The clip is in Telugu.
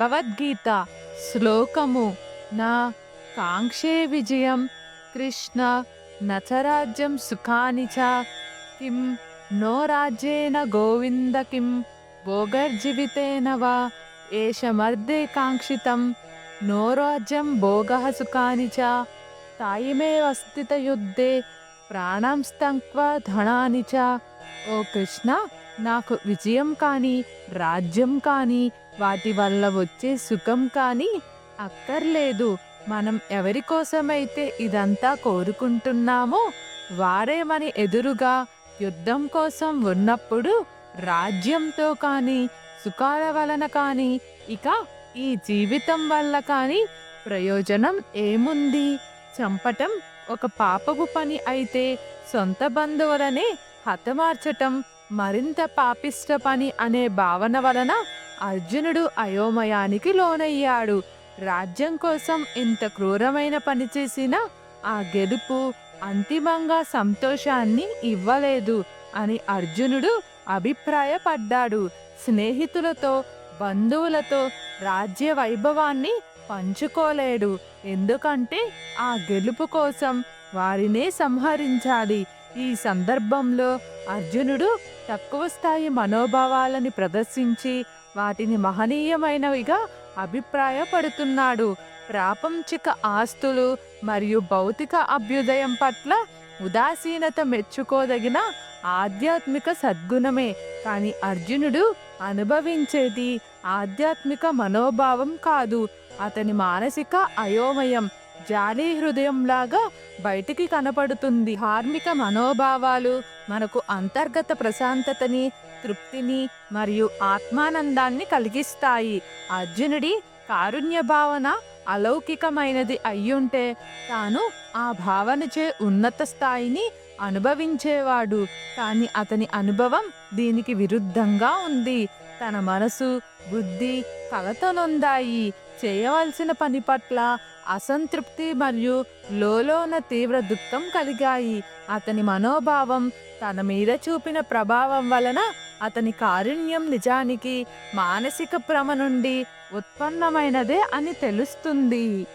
భగవద్గీత శ్లోకము నా కాంక్షే విజయం. కృష్ణ నచరాజ్యం సుఖాని చ. కిం నో రాజ్యేన గోవింద కిం భోగర్జీవితేన వా. ఏషమర్దే కాంక్షితం నో రాజ్యం భోగ సుఖాని చ. తాయిమేవ స్థిత యుద్ధే ప్రాణం స్తంక్వ ధనాని చ. ఓ కృష్ణ నాకు విజయం కానీ రాజ్యం కానీ వాటి వల్ల వచ్చే సుఖం కానీ అక్కర్లేదు. మనం ఎవరి కోసమైతే ఇదంతా కోరుకుంటున్నామో వారే మన ఎదురుగా యుద్ధం కోసం ఉన్నప్పుడు రాజ్యంతో కానీ సుఖాల వలన కానీ ఇక ఈ జీవితం వల్ల కానీ ప్రయోజనం ఏముంది? చంపటం ఒక పాపపు పని అయితే సొంత బంధువులనే హతమార్చటం మరింత పాపిష్ట పని అనే భావన వలన అర్జునుడు అయోమయానికి లోనయ్యాడు. రాజ్యం కోసం ఇంత క్రూరమైన పని చేసిన ఆ గెలుపు అంతిమంగా సంతోషాన్ని ఇవ్వలేదు అని అర్జునుడు అభిప్రాయపడ్డాడు. స్నేహితులతో బంధువులతో రాజ్య వైభవాన్ని పంచుకోలేడు. ఎందుకంటే ఆ గెలుపు కోసం వారినే సంహరించాలి. ఈ సందర్భంలో అర్జునుడు తక్కువ స్థాయి మనోభావాలని ప్రదర్శించి వాటిని మహనీయమైనవిగా అభిప్రాయపడుతున్నాడు. ప్రాపంచిక ఆస్తులు మరియు భౌతిక అభ్యుదయం పట్ల ఉదాసీనత మెచ్చుకోదగిన ఆధ్యాత్మిక సద్గుణమే. కానీ అర్జునుడు అనుభవించేది ఆధ్యాత్మిక మనోభావం కాదు. అతని మానసిక అయోమయం జాలి హృదయంలాగా బయటికి కనపడుతుంది. ధార్మిక మనోభావాలు మనకు అంతర్గత ప్రశాంతతని తృప్తిని మరియు ఆత్మానందాన్ని కలిగిస్తాయి. అర్జునుడి కారుణ్య భావన అలౌకికమైనది అయ్యుంటే తాను ఆ భావనచే ఉన్నత స్థాయిని అనుభవించేవాడు. కానీ అతని అనుభవం దీనికి విరుద్ధంగా ఉంది. తన మనసు బుద్ధి కలతనొందాయి. చేయవలసిన పని పట్ల అసంతృప్తి మరియు లోలోన తీవ్ర దుఃఖం కలిగాయి. అతని మనోభావం తన మీద చూపిన ప్రభావం వలన అతని కారుణ్యం నిజానికి మానసిక భ్రమ నుండి ఉత్పన్నమైనదే అని తెలుస్తుంది.